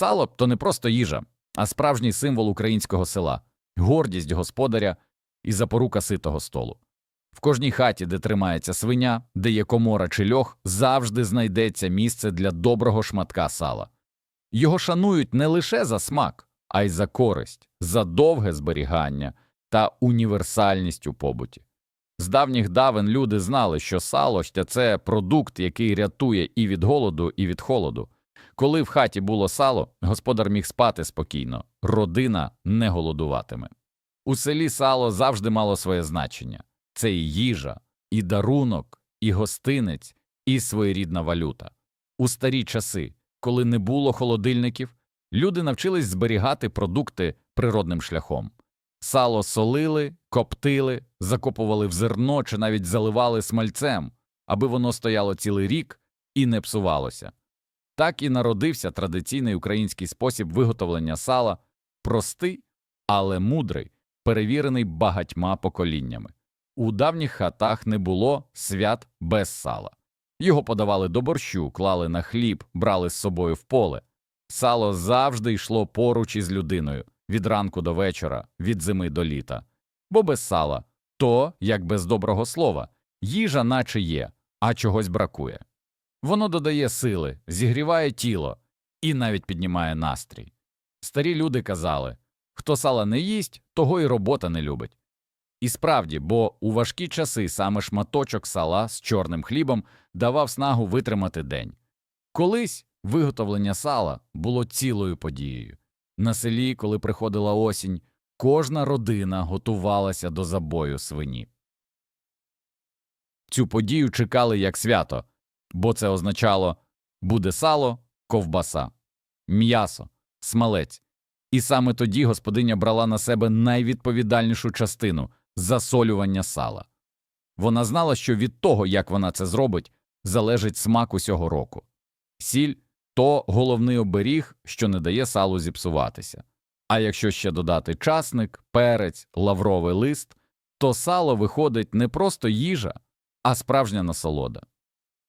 Сало то не просто їжа, а справжній символ українського села, гордість господаря і запорука ситого столу. В кожній хаті, де тримається свиня, де є комора чи льох, завжди знайдеться місце для доброго шматка сала. Його шанують не лише за смак, а й за користь, за довге зберігання та універсальність у побуті. З давніх давен люди знали, що сало – це продукт, який рятує і від голоду, і від холоду. Коли в хаті було сало, господар міг спати спокійно, родина не голодуватиме. У селі сало завжди мало своє значення це і їжа, і дарунок, і гостинець, і своєрідна валюта. У старі часи, коли не було холодильників, люди навчились зберігати продукти природним шляхом. Сало солили, коптили, закопували в зерно чи навіть заливали смальцем, аби воно стояло цілий рік і не псувалося. Так і народився традиційний український спосіб виготовлення сала, простий, але мудрий, перевірений багатьма поколіннями. У давніх хатах не було свят без сала. Його подавали до борщу, клали на хліб, брали з собою в поле. Сало завжди йшло поруч із людиною від ранку до вечора, від зими до літа. Бо без сала то, як без доброго слова, їжа наче є, а чогось бракує. Воно додає сили, зігріває тіло і навіть піднімає настрій. Старі люди казали хто сала не їсть, того й робота не любить. І справді, бо у важкі часи саме шматочок сала з чорним хлібом давав снагу витримати день. Колись виготовлення сала було цілою подією. На селі, коли приходила осінь, кожна родина готувалася до забою свині. Цю подію чекали як свято, бо це означало буде сало, ковбаса, м'ясо, смалець. І саме тоді господиня брала на себе найвідповідальнішу частину засолювання сала. Вона знала, що від того, як вона це зробить, залежить смак усього року. Сіль то головний оберіг, що не дає салу зіпсуватися. А якщо ще додати часник, перець, лавровий лист, то сало виходить не просто їжа, а справжня насолода.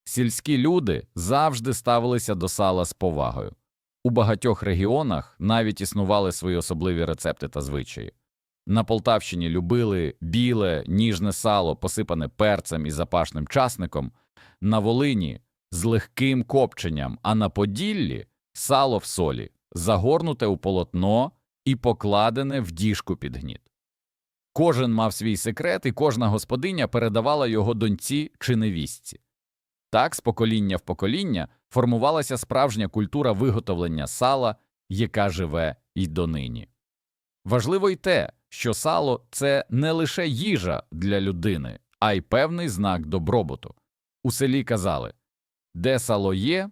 Сільські люди завжди ставилися до сала з повагою. У багатьох регіонах навіть існували свої особливі рецепти та звичаї. На Полтавщині любили біле, ніжне сало, посипане перцем і запашним часником, на Волині з легким копченням, а на Поділлі сало в солі, загорнуте у полотно і покладене в діжку під гніт. Кожен мав свій секрет, і кожна господиня передавала його доньці чи невістці. Так, з покоління в покоління формувалася справжня культура виготовлення сала, яка живе й донині. Важливо й те, що сало це не лише їжа для людини, а й певний знак добробуту. У селі казали де сало є,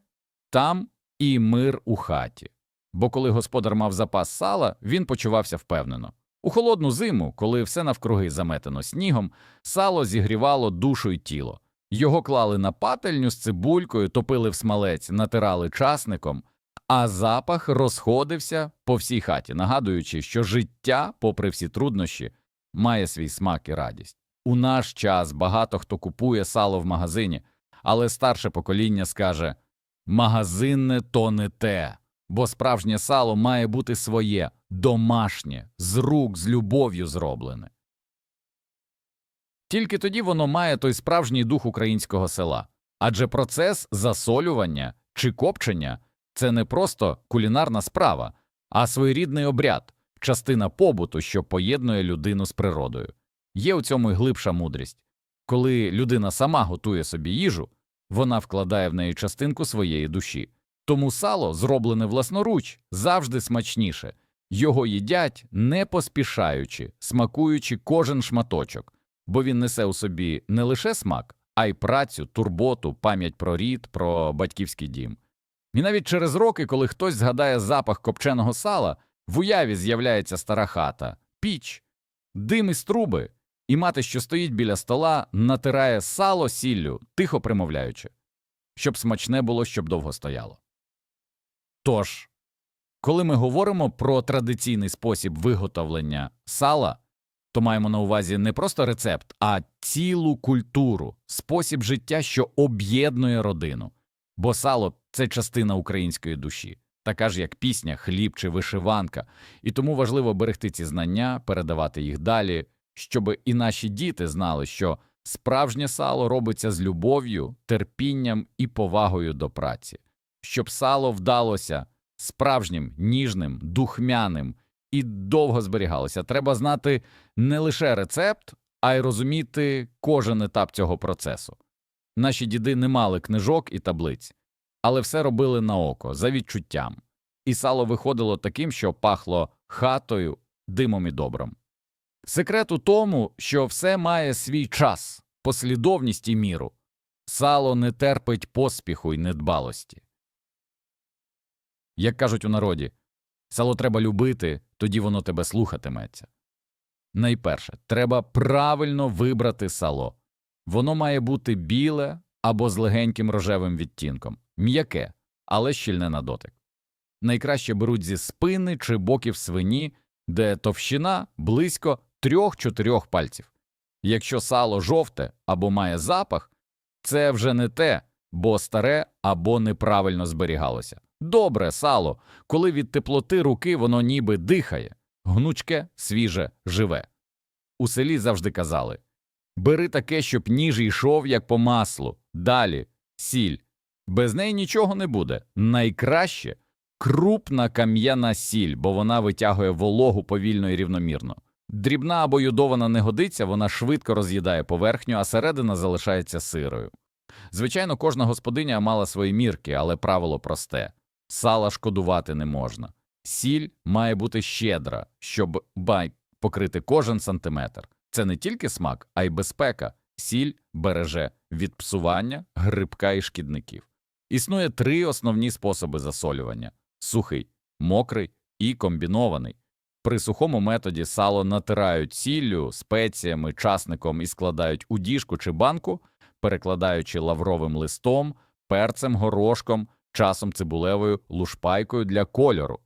там і мир у хаті. Бо коли господар мав запас сала, він почувався впевнено. У холодну зиму, коли все навкруги заметено снігом, сало зігрівало душу й тіло. Його клали на пательню з цибулькою, топили в смалець, натирали часником, а запах розходився по всій хаті, нагадуючи, що життя, попри всі труднощі, має свій смак і радість. У наш час багато хто купує сало в магазині, але старше покоління скаже магазинне то не те, бо справжнє сало має бути своє, домашнє, з рук, з любов'ю зроблене. Тільки тоді воно має той справжній дух українського села, адже процес засолювання чи копчення це не просто кулінарна справа, а своєрідний обряд, частина побуту, що поєднує людину з природою. Є у цьому й глибша мудрість. Коли людина сама готує собі їжу, вона вкладає в неї частинку своєї душі. Тому сало, зроблене власноруч, завжди смачніше, його їдять не поспішаючи, смакуючи кожен шматочок, бо він несе у собі не лише смак, а й працю, турботу, пам'ять про рід, про батьківський дім. І навіть через роки, коли хтось згадає запах копченого сала, в уяві з'являється стара хата, піч, дим із труби, і мати, що стоїть біля стола, натирає сало сіллю, тихо примовляючи, щоб смачне було, щоб довго стояло. Тож, коли ми говоримо про традиційний спосіб виготовлення сала, то маємо на увазі не просто рецепт, а цілу культуру, спосіб життя, що об'єднує родину, бо сало це частина української душі. така ж як пісня, хліб чи вишиванка, і тому важливо берегти ці знання, передавати їх далі, щоб і наші діти знали, що справжнє сало робиться з любов'ю, терпінням і повагою до праці, щоб сало вдалося справжнім, ніжним, духмяним і довго зберігалося. Треба знати не лише рецепт, а й розуміти кожен етап цього процесу. Наші діди не мали книжок і таблиць, але все робили на око, за відчуттям, і сало виходило таким, що пахло хатою, димом і добром. Секрет у тому, що все має свій час, послідовність і міру. Сало не терпить поспіху й недбалості. Як кажуть у народі, сало треба любити, тоді воно тебе слухатиметься. Найперше, треба правильно вибрати сало. Воно має бути біле або з легеньким рожевим відтінком, м'яке, але щільне на дотик. Найкраще беруть зі спини чи боків свині, де товщина близько 3-4 пальців. Якщо сало жовте або має запах, це вже не те, бо старе або неправильно зберігалося. Добре сало, коли від теплоти руки воно ніби дихає, гнучке, свіже, живе. У селі завжди казали бери таке, щоб ніж йшов, як по маслу, далі сіль. Без неї нічого не буде. Найкраще крупна кам'яна сіль, бо вона витягує вологу повільно і рівномірно. Дрібна або йодована не годиться, вона швидко роз'їдає поверхню, а середина залишається сирою. Звичайно, кожна господиня мала свої мірки, але правило просте сала шкодувати не можна. Сіль має бути щедра, щоб бай покрити кожен сантиметр. Це не тільки смак, а й безпека. Сіль береже від псування, грибка і шкідників. Існує три основні способи засолювання: сухий, мокрий і комбінований. При сухому методі сало натирають сіллю, спеціями, часником і складають у діжку чи банку, перекладаючи лавровим листом, перцем, горошком, часом цибулевою лушпайкою для кольору.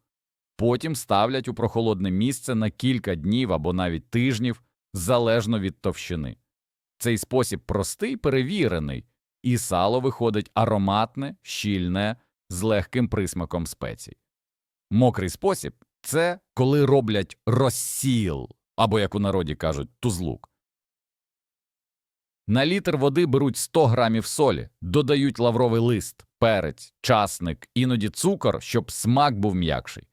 Потім ставлять у прохолодне місце на кілька днів або навіть тижнів, залежно від товщини. Цей спосіб простий, перевірений, і сало виходить ароматне, щільне, з легким присмаком спецій. Мокрий спосіб це коли роблять розсіл, або, як у народі кажуть, тузлук. На літр води беруть 100 грамів солі, додають лавровий лист, перець, часник, іноді цукор, щоб смак був м'якший.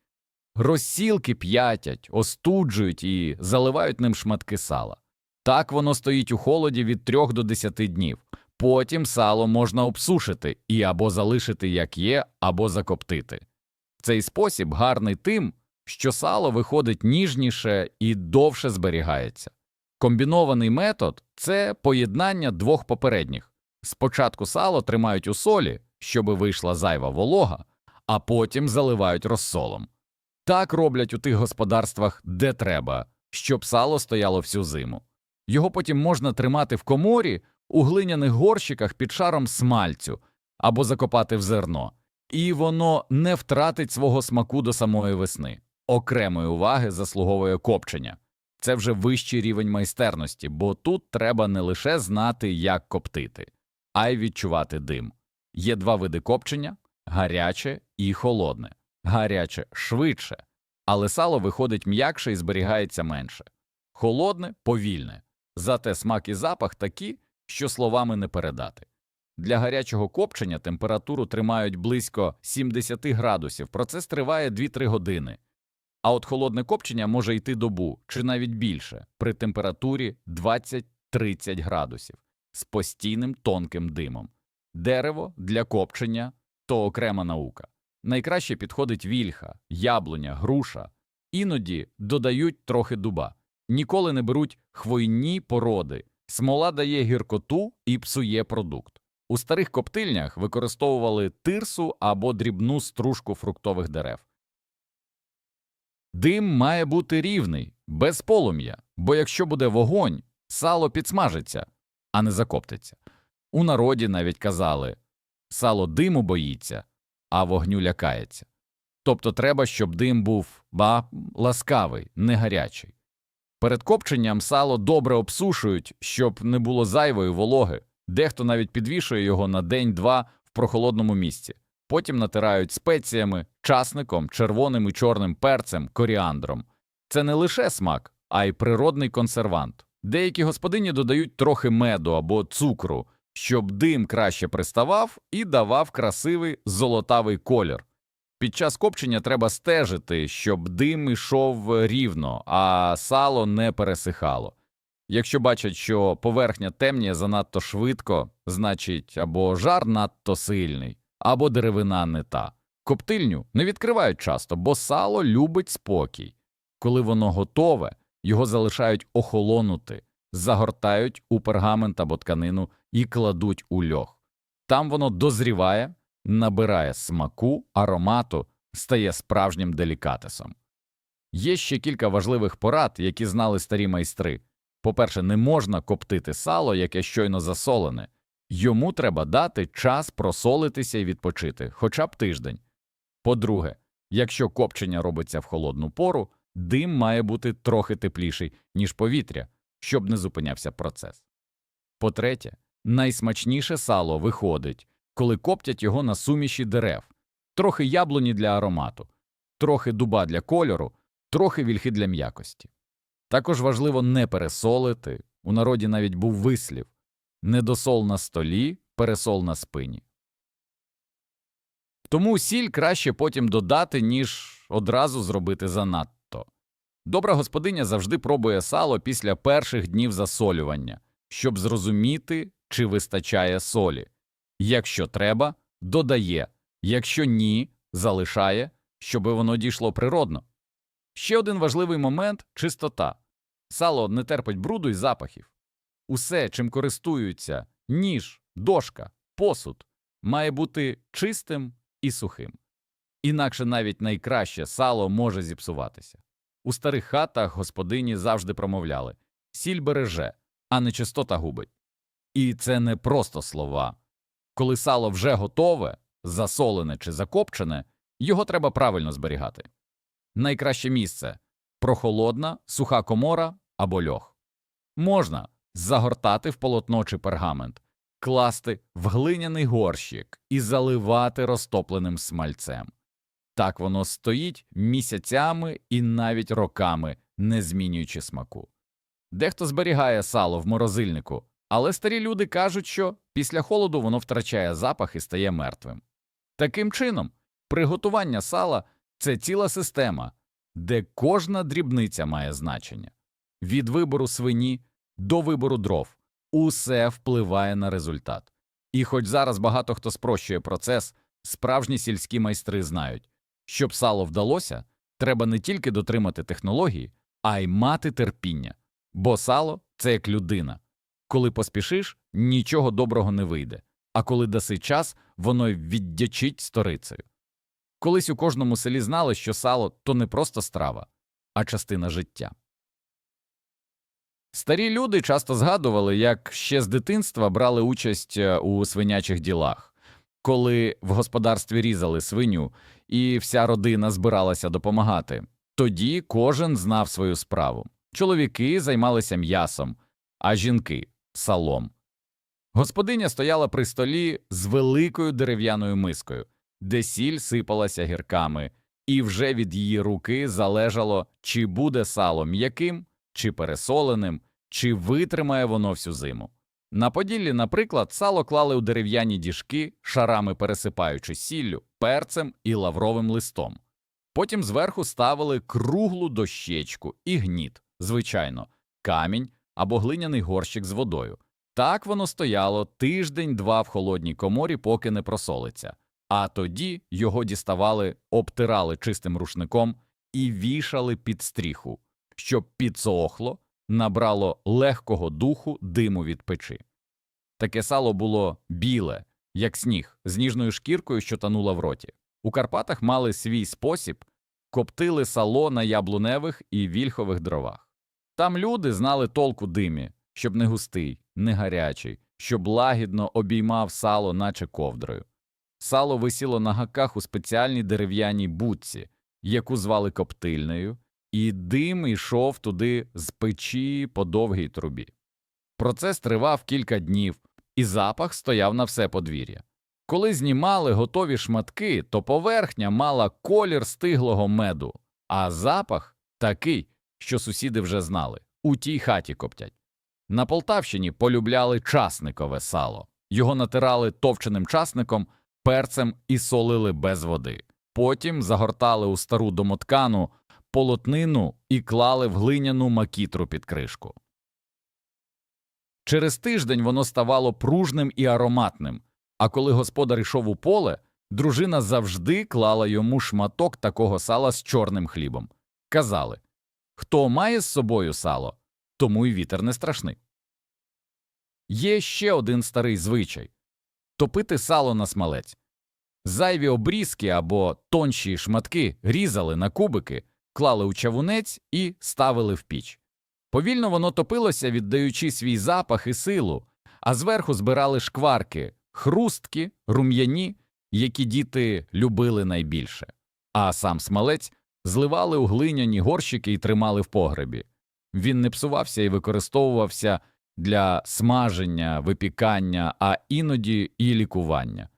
Розсілки п'ятять, остуджують і заливають ним шматки сала. Так воно стоїть у холоді від 3 до 10 днів. Потім сало можна обсушити і або залишити як є, або закоптити. Цей спосіб гарний тим, що сало виходить ніжніше і довше зберігається. Комбінований метод це поєднання двох попередніх. Спочатку сало тримають у солі, щоби вийшла зайва волога, а потім заливають розсолом. Так роблять у тих господарствах, де треба, щоб сало стояло всю зиму. Його потім можна тримати в коморі у глиняних горщиках під шаром смальцю або закопати в зерно, і воно не втратить свого смаку до самої весни. Окремої уваги заслуговує копчення. Це вже вищий рівень майстерності, бо тут треба не лише знати, як коптити, а й відчувати дим. Є два види копчення гаряче і холодне. Гаряче швидше, але сало виходить м'якше і зберігається менше. Холодне повільне, зате смак і запах такі, що словами не передати. Для гарячого копчення температуру тримають близько 70 градусів, процес триває 2-3 години. А от холодне копчення може йти добу чи навіть більше при температурі 20-30 градусів з постійним тонким димом. Дерево для копчення то окрема наука. Найкраще підходить вільха, яблуня, груша, іноді додають трохи дуба. Ніколи не беруть хвойні породи. Смола дає гіркоту і псує продукт. У старих коптильнях використовували тирсу або дрібну стружку фруктових дерев. Дим має бути рівний, без полум'я, бо якщо буде вогонь, сало підсмажиться, а не закоптиться. У народі навіть казали сало диму боїться, а вогню лякається. Тобто треба, щоб дим був ба ласкавий, не гарячий. Перед копченням сало добре обсушують, щоб не було зайвої вологи, дехто навіть підвішує його на день-два в прохолодному місці. потім натирають спеціями, часником, червоним і чорним перцем, коріандром. Це не лише смак, а й природний консервант. Деякі господині додають трохи меду або цукру, щоб дим краще приставав і давав красивий золотавий колір. Під час копчення треба стежити, щоб дим ішов рівно, а сало не пересихало. Якщо бачать, що поверхня темніє занадто швидко, значить або жар надто сильний, або деревина не та. Коптильню не відкривають часто, бо сало любить спокій. Коли воно готове, його залишають охолонути, загортають у пергамент або тканину і кладуть у льох. Там воно дозріває, набирає смаку, аромату, стає справжнім делікатесом. Є ще кілька важливих порад, які знали старі майстри. По-перше, не можна коптити сало, яке щойно засолене. Йому треба дати час просолитися і відпочити, хоча б тиждень. По-друге, якщо копчення робиться в холодну пору, дим має бути трохи тепліший, ніж повітря, щоб не зупинявся процес. По-третє, найсмачніше сало виходить, коли коптять його на суміші дерев, трохи яблуні для аромату, трохи дуба для кольору, трохи вільхи для м'якості. Також важливо не пересолити, у народі навіть був вислів недосол на столі, пересол на спині. Тому сіль краще потім додати, ніж одразу зробити занадто. Добра господиня завжди пробує сало після перших днів засолювання, щоб зрозуміти, чи вистачає солі. Якщо треба, додає, якщо ні, залишає, щоб воно дійшло природно. Ще один важливий момент чистота. Сало не терпить бруду і запахів. Усе, чим користуються ніж, дошка, посуд, має бути чистим і сухим. Інакше навіть найкраще сало може зіпсуватися. У старих хатах господині завжди промовляли сіль береже, а нечистота губить. І це не просто слова. Коли сало вже готове, засолене чи закопчене, його треба правильно зберігати. Найкраще місце прохолодна, суха комора або льох. Можна загортати в полотно чи пергамент, класти в глиняний горщик і заливати розтопленим смальцем. Так воно стоїть місяцями і навіть роками, не змінюючи смаку. Дехто зберігає сало в морозильнику, але старі люди кажуть, що після холоду воно втрачає запах і стає мертвим. Таким чином, приготування сала це ціла система, де кожна дрібниця має значення. Від вибору свині до вибору дров усе впливає на результат. І хоч зараз багато хто спрощує процес, справжні сільські майстри знають, щоб сало вдалося, треба не тільки дотримати технології, а й мати терпіння, бо сало це як людина. Коли поспішиш, нічого доброго не вийде, а коли даси час, воно віддячить сторицею. Колись у кожному селі знали, що сало то не просто страва, а частина життя. Старі люди часто згадували, як ще з дитинства брали участь е, у свинячих ділах, коли в господарстві різали свиню, і вся родина збиралася допомагати. Тоді кожен знав свою справу. Чоловіки займалися м'ясом, а жінки салом. Господиня стояла при столі з великою дерев'яною мискою, де сіль сипалася гірками, і вже від її руки залежало, чи буде сало м'яким, чи пересоленим, чи витримає воно всю зиму. На Поділлі, наприклад, сало клали у дерев'яні діжки, шарами пересипаючи сіллю, перцем і лавровим листом. Потім зверху ставили круглу дощечку і гніт, звичайно, камінь або глиняний горщик з водою. Так воно стояло тиждень-два в холодній коморі, поки не просолиться, а тоді його діставали, обтирали чистим рушником і вішали під стріху, щоб підсохло, набрало легкого духу диму від печі. Таке сало було біле, як сніг, з ніжною шкіркою, що танула в роті. У Карпатах мали свій спосіб, коптили сало на яблуневих і вільхових дровах. Там люди знали толку димі, щоб не густий, не гарячий, щоб лагідно обіймав сало, наче ковдрою. Сало висіло на гаках у спеціальній дерев'яній будці, яку звали коптильнею, і дим йшов туди з печі по довгій трубі. Процес тривав кілька днів, і запах стояв на все подвір'я. Коли знімали готові шматки, то поверхня мала колір стиглого меду, а запах такий, що сусіди вже знали у тій хаті коптять. На Полтавщині полюбляли часникове сало. Його натирали товченим часником, перцем і солили без води. Потім загортали у стару домоткану полотнину і клали в глиняну макітру під кришку. Через тиждень воно ставало пружним і ароматним, а коли господар йшов у поле, дружина завжди клала йому шматок такого сала з чорним хлібом. Казали хто має з собою сало, тому й вітер не страшний. Є ще один старий звичай топити сало на смалець. Зайві обрізки або тонші шматки різали на кубики, клали у чавунець і ставили в піч. Повільно воно топилося, віддаючи свій запах і силу, а зверху збирали шкварки, хрустки, рум'яні, які діти любили найбільше, а сам смалець зливали у глиняні горщики і тримали в погребі. Він не псувався і використовувався для смаження, випікання, а іноді і лікування.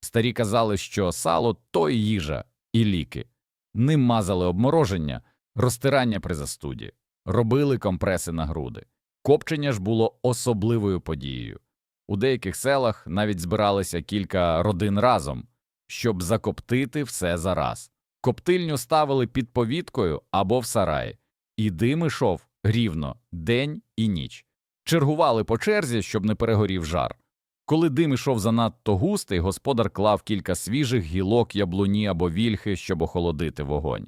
Старі казали, що сало то і їжа, і ліки. Ним мазали обмороження, розтирання при застуді, робили компреси на груди. Копчення ж було особливою подією. У деяких селах навіть збиралися кілька родин разом, щоб закоптити все зараз. Коптильню ставили під повіткою або в сараї, і дим ішов рівно день і ніч. Чергували по черзі, щоб не перегорів жар. Коли дим ішов занадто густий, господар клав кілька свіжих гілок яблуні або вільхи, щоб охолодити вогонь.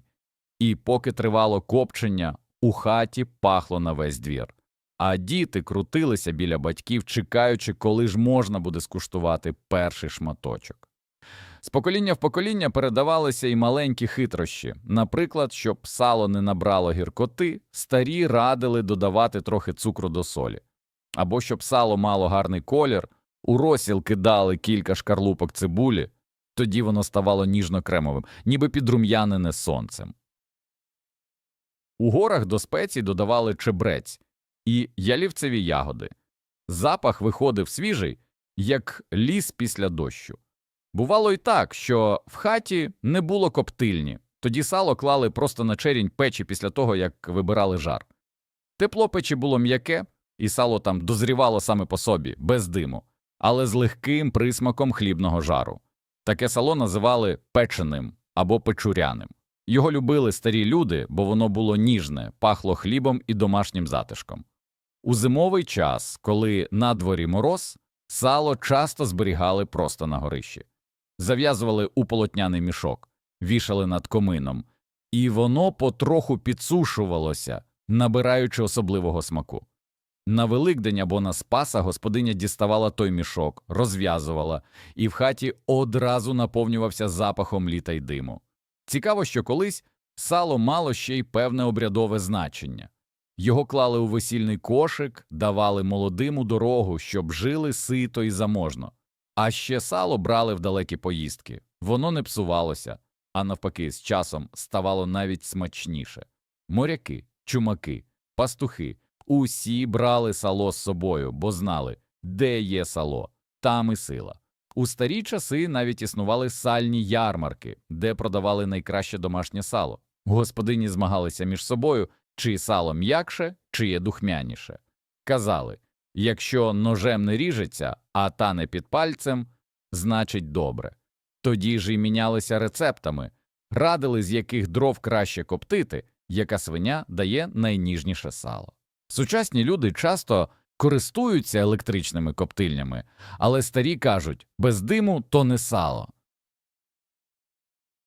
І поки тривало копчення, у хаті пахло на весь двір. А діти крутилися біля батьків, чекаючи, коли ж можна буде скуштувати перший шматочок. З покоління в покоління передавалися і маленькі хитрощі. Наприклад, щоб сало не набрало гіркоти, старі радили додавати трохи цукру до солі. Або щоб сало мало гарний колір, у розсіл кидали кілька шкарлупок цибулі, тоді воно ставало ніжно-кремовим, ніби підрум'янене сонцем. У горах до спецій додавали чебрець і ялівцеві ягоди. Запах виходив свіжий, як ліс після дощу. Бувало й так, що в хаті не було коптильні, тоді сало клали просто на черінь печі після того, як вибирали жар. Тепло печі було м'яке, і сало там дозрівало саме по собі, без диму, але з легким присмаком хлібного жару. Таке сало називали печеним або печуряним. Його любили старі люди, бо воно було ніжне, пахло хлібом і домашнім затишком. У зимовий час, коли на дворі мороз, сало часто зберігали просто на горищі зав'язували у полотняний мішок, вішали над комином, і воно потроху підсушувалося, набираючи особливого смаку. На Великдень або на Спаса господиня діставала той мішок, розв'язувала, і в хаті одразу наповнювався запахом літа й диму. Цікаво, що колись сало мало ще й певне обрядове значення. Його клали у весільний кошик, давали молодим у дорогу, щоб жили сито і заможно. А ще сало брали в далекі поїздки, воно не псувалося, а навпаки, з часом ставало навіть смачніше. Моряки, чумаки, пастухи усі брали сало з собою, бо знали, де є сало, там і сила. У старі часи навіть існували сальні ярмарки, де продавали найкраще домашнє сало. Господині змагалися між собою, чиє сало м'якше, чиє духмяніше. Казали Якщо ножем не ріжеться, а тане під пальцем, значить добре. Тоді ж і мінялися рецептами, радили, з яких дров краще коптити, яка свиня дає найніжніше сало. Сучасні люди часто користуються електричними коптильнями, але старі кажуть без диму то не сало.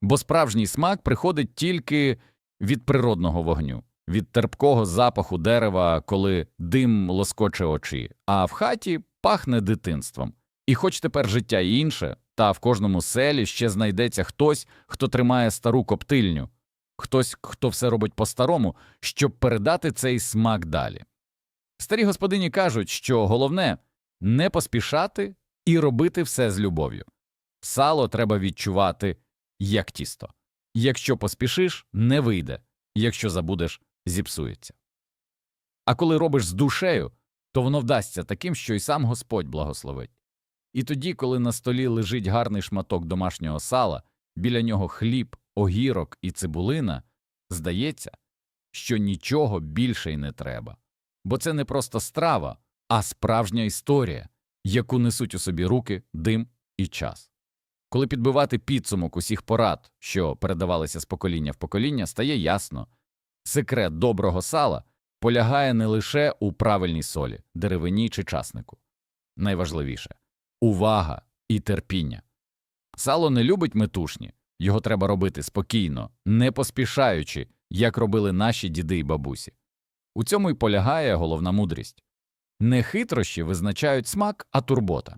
Бо справжній смак приходить тільки від природного вогню від терпкого запаху дерева, коли дим лоскоче очі, а в хаті пахне дитинством. І хоч тепер життя інше, та в кожному селі ще знайдеться хтось, хто тримає стару коптильню, хтось, хто все робить по-старому, щоб передати цей смак далі. Старі господині кажуть, що головне не поспішати і робити все з любов'ю. Сало треба відчувати як тісто. Якщо поспішиш, не вийде, якщо забудеш, зіпсується. А коли робиш з душею, то воно вдасться таким, що й сам Господь благословить. І тоді, коли на столі лежить гарний шматок домашнього сала, біля нього хліб, огірок і цибулина, здається, що нічого більше й не треба. Бо це не просто страва, а справжня історія, яку несуть у собі руки, дим і час. Коли підбивати підсумок усіх порад, що передавалися з покоління в покоління, стає ясно секрет доброго сала полягає не лише у правильній солі, деревині чи часнику. Найважливіше увага і терпіння. Сало не любить метушні, його треба робити спокійно, не поспішаючи, як робили наші діди й бабусі. У цьому й полягає головна мудрість не хитрощі визначають смак, а турбота.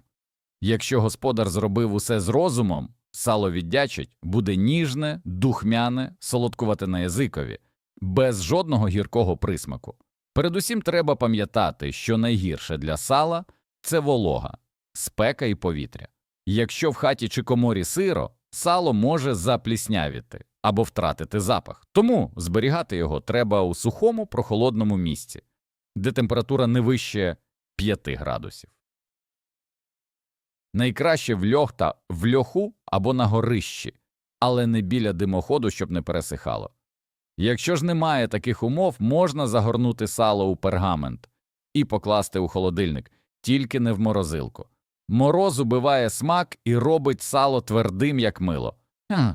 Якщо господар зробив усе з розумом, сало віддячить, буде ніжне, духмяне, солодкувате на язикові, без жодного гіркого присмаку. Передусім треба пам'ятати, що найгірше для сала це волога, спека і повітря. Якщо в хаті чи коморі сиро, сало може запліснявіти або втратити запах, тому зберігати його треба у сухому прохолодному місці, де температура не вище 5 градусів. Найкраще в льох та в льоху або на горищі, але не біля димоходу, щоб не пересихало. Якщо ж немає таких умов, можна загорнути сало у пергамент і покласти у холодильник, тільки не в морозилку. Мороз убиває смак і робить сало твердим, як мило.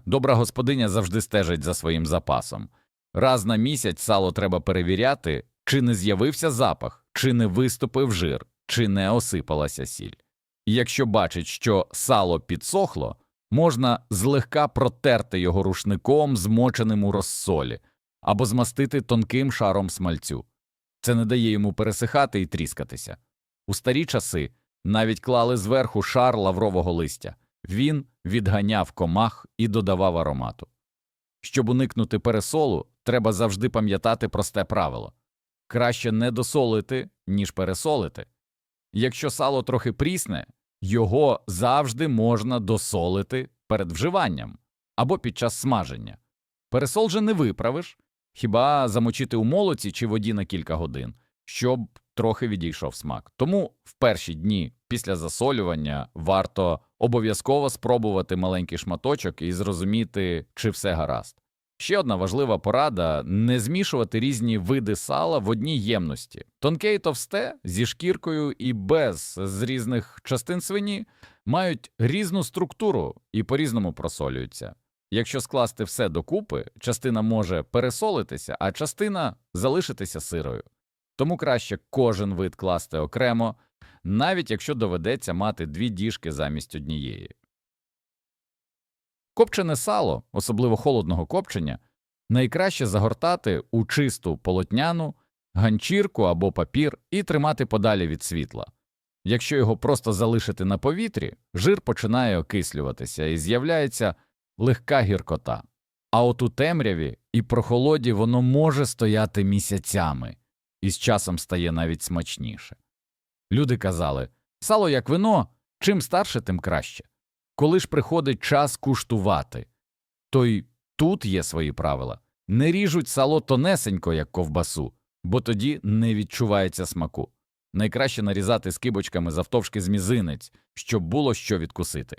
Добра господиня завжди стежить за своїм запасом. Раз на місяць сало треба перевіряти, чи не з'явився запах, чи не виступив жир, чи не осипалася сіль. Якщо бачить, що сало підсохло, можна злегка протерти його рушником, змоченим у розсолі, або змастити тонким шаром смальцю. Це не дає йому пересихати і тріскатися. У старі часи навіть клали зверху шар лаврового листя. Він відганяв комах і додавав аромату. Щоб уникнути пересолу, треба завжди пам'ятати просте правило краще не досолити, ніж пересолити. Якщо сало трохи прісне, його завжди можна досолити перед вживанням або під час смаження. Пересол же не виправиш, хіба замочити у молоці чи воді на кілька годин, щоб трохи відійшов смак. Тому в перші дні після засолювання варто обов'язково спробувати маленький шматочок і зрозуміти, чи все гаразд. Ще одна важлива порада не змішувати різні види сала в одній ємності. Тонке і товсте зі шкіркою і без з різних частин свині мають різну структуру і по-різному просолюються. Якщо скласти все докупи, частина може пересолитися, а частина залишитися сирою. Тому краще кожен вид класти окремо, навіть якщо доведеться мати дві діжки замість однієї. Копчене сало, особливо холодного копчення, найкраще загортати у чисту полотняну, ганчірку або папір і тримати подалі від світла. Якщо його просто залишити на повітрі, жир починає окислюватися і з'являється легка гіркота. А от у темряві і прохолоді воно може стояти місяцями і з часом стає навіть смачніше. Люди казали сало як вино, чим старше, тим краще. Коли ж приходить час куштувати, то й тут є свої правила не ріжуть сало тонесенько, як ковбасу, бо тоді не відчувається смаку. Найкраще нарізати скибочками завтовшки з мізинець, щоб було що відкусити.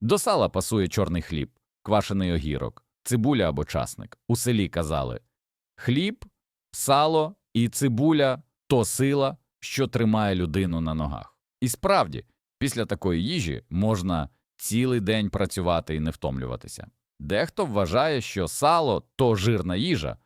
До сала пасує чорний хліб, квашений огірок, цибуля або часник. У селі казали хліб, сало і цибуля то сила, що тримає людину на ногах. І справді, після такої їжі можна цілий день працювати і не втомлюватися. Дехто вважає, що сало то жирна їжа,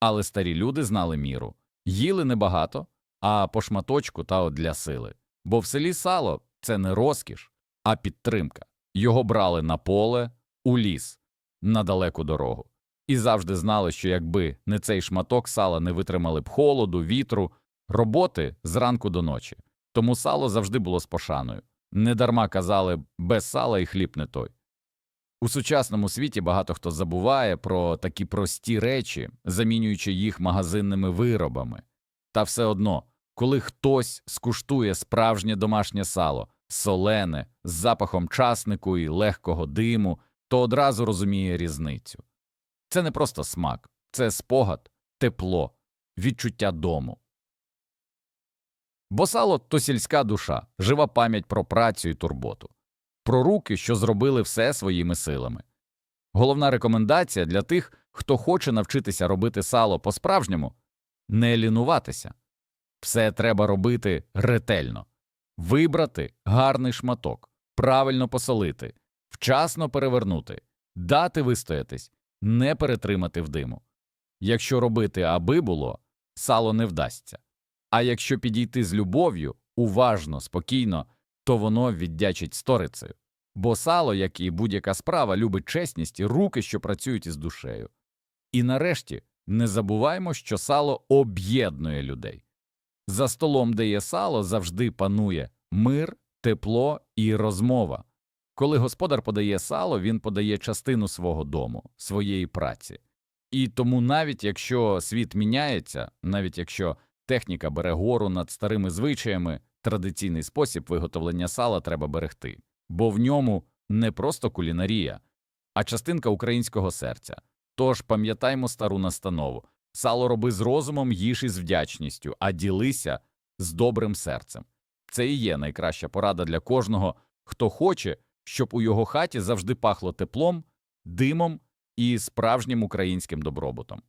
але старі люди знали міру, їли небагато, а по шматочку та от для сили. Бо в селі сало це не розкіш, а підтримка. Його брали на поле, у ліс, на далеку дорогу. І завжди знали, що якби не цей шматок сала не витримали б холоду, вітру, роботи зранку до ночі. Тому сало завжди було з пошаною. Недарма казали без сала і хліб не той. У сучасному світі багато хто забуває про такі прості речі, замінюючи їх магазинними виробами. Та все одно, коли хтось скуштує справжнє домашнє сало, солене, з запахом часнику і легкого диму, то одразу розуміє різницю. Це не просто смак, це спогад, тепло, відчуття дому. Бо сало то сільська душа, жива пам'ять про працю і турботу, про руки, що зробили все своїми силами. Головна рекомендація для тих, хто хоче навчитися робити сало по-справжньому не лінуватися. Все треба робити ретельно, вибрати гарний шматок, правильно посолити, вчасно перевернути, дати вистоятись, не перетримати в диму. Якщо робити аби було, сало не вдасться. А якщо підійти з любов'ю, уважно, спокійно, то воно віддячить сторицею. Бо сало, як і будь-яка справа, любить чесність і руки, що працюють із душею. І нарешті не забуваймо, що сало об'єднує людей. За столом, де є сало, завжди панує мир, тепло і розмова. Коли господар подає сало, він подає частину свого дому, своєї праці. І тому навіть якщо світ міняється, навіть якщо техніка бере гору над старими звичаями, традиційний спосіб виготовлення сала треба берегти, бо в ньому не просто кулінарія, а частинка українського серця. Тож пам'ятаймо стару настанову сало роби з розумом, їж із вдячністю, а ділися з добрим серцем. Це і є найкраща порада для кожного, хто хоче, щоб у його хаті завжди пахло теплом, димом і справжнім українським добробутом.